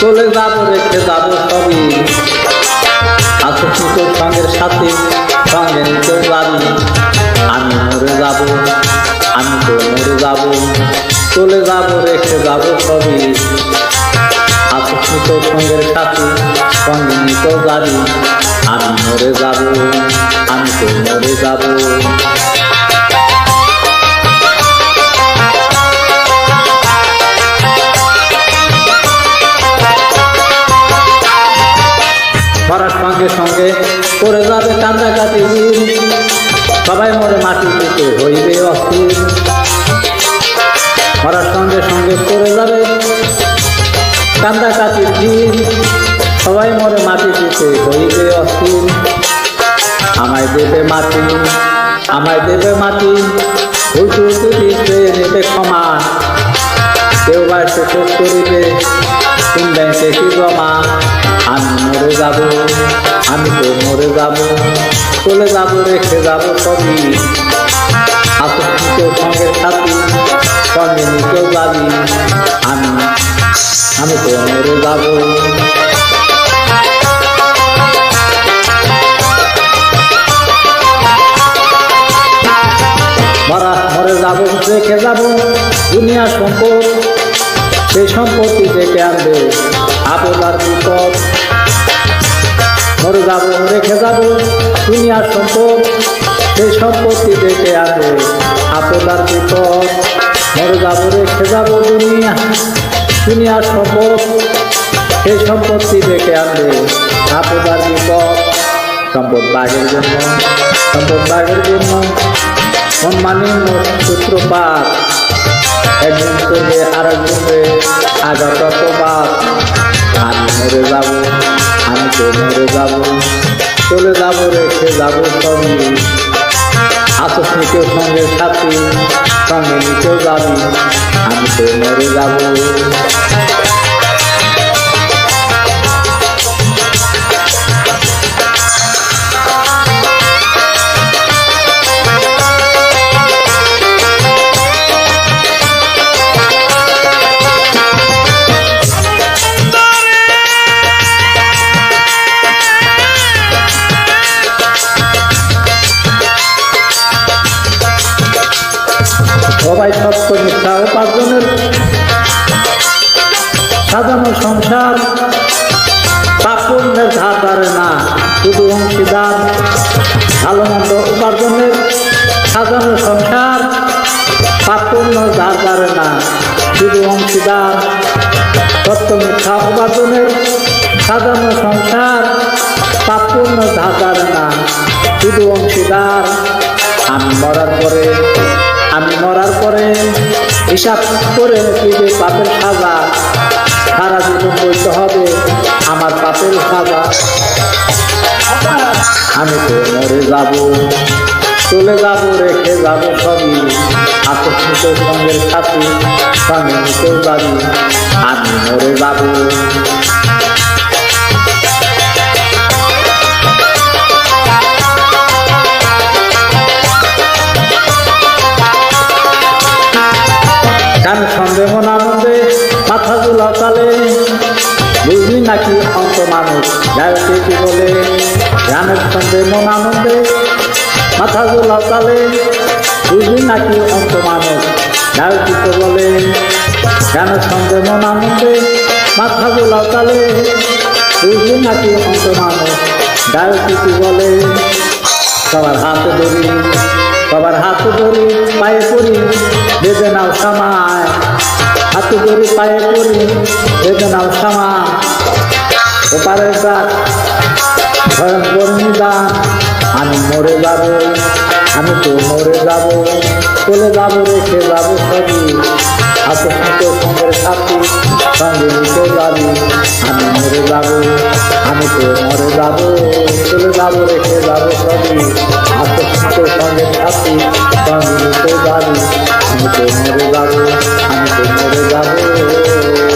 চলে যাব, রেখে যাব সবই। আকস্মিক সঙ্গের সাথে, সঙ্গে নিতে যাবি আমি মরে যাব, আমি তো মরে যাব, চলে যাব, রেখে যাব সবই। আকস্মিক সঙ্গের সাথে, সঙ্গে নিতে যাবি আমি মরে যাব, আমি তো মরে যাব। সঙ্গে সঙ্গে করে যাবে কান্দাকাটি সবাই মরে মাটি দিতে হইবে অস্থির। মরার সঙ্গে সঙ্গে করে যাবে কান্দাকাটি ভিড় সবাই মরে মাটি দিতে হইবে অস্থির। আমায় দেবে মাটি, আমায় দেবে মাটি। উল্টু দিতে নেবে ক্ষমা। কেউ বাড়িতে শোধ করিবে। ব্যাংকে কি জমা আমি মরে যাব আমি তো মরে যাব চলে যাব রেখে যাব সবই আকস্মিক সঙ্গের সাথী সঙ্গে নিতেও যাবি আমি আমি তো মরে যাব মরে যাব রেখে যাব দুনিয়া সম্পদ সেই সম্পত্তি ডেকে আনবে আপনার বিপদ মরে যাব, রেখে যাব। দুনিয়ার সম্পদ, সেই সম্পত্তি ডেকে আনবে আপনার বিপদ মরে যাব, রেখে যাব দুনিয়া। দুনিয়ার সম্পদ, সেই সম্পত্তি ডেকে আনবে আপনার বিপদ সম্পদ বাঘের জন্য, সম্পদ বাঘের জন্য। সম্মানী সূত্রপাত একদিন করবে আর একদিনে আগার রতবাদ আমি মরে যাব, আমি তো মরে যাব। চলে যাব রেখে যাব সবই আকস্মিকের সঙ্গে সাথী, সঙ্গে নিতেও যাবি। আমি তো মরে যাব। সাজানো সংসার পাপুণ্যের ধারে না, শুধু অংশীদার। ভালো মন্দ উপার্জনের সাজানো সংসার পাপুণ্য ধারে না, শুধু অংশীদার। সত্য মিথ্যা উপার্জনের সাজানো সংসার পাপুণ্য ধারে না, শুধু অংশীদার। আমি মরার পরে আমি মরার পরে হিসাব করে দিবে পাপের সাজা সারা জীবন বলতে হবে, আমার পাপের সাজা আমি তো মরে যাব, চলে যাব, রেখে যাব সবই। আকস্মিক সঙ্গের সাথে সঙ্গে নিতেও যাবি আমি মরে যাব। কি বলে গানের সন্ধে মন আনন্দে, মাথা গুলা চালে বুঝলি নাকি অন্ত মানুষ? গায়কি তো বলে গানের সন্ধে মন আনন্দে, মাথা গুলা চালে বুঝলি নাকি অন্ত মানুষ? গায়কি কি বলে, সবার হাতে ধরি, সবার হাত ধরি, পায়ে পড়ি, বেঁধে নাও সামায়। হাতে ধরি, পায়ে পড়ি, বেঁধে নাও সামা ওপারের গাছ ভয়ঙ্কর নিদান আমি মরে যাব, আমি তো মরে যাব, চলে যাব, রেখে যাব সবই। আকস্মিক সঙ্গের সাথী, সঙ্গে নিতে যাবি, আমি মরে যাব, আমি তো মরে যাব, চলে যাব, রেখে যাব সবই। আকস্মিক সঙ্গের সাথী, সঙ্গে নিতে যাবি, আমি তো মরে যাব, আমি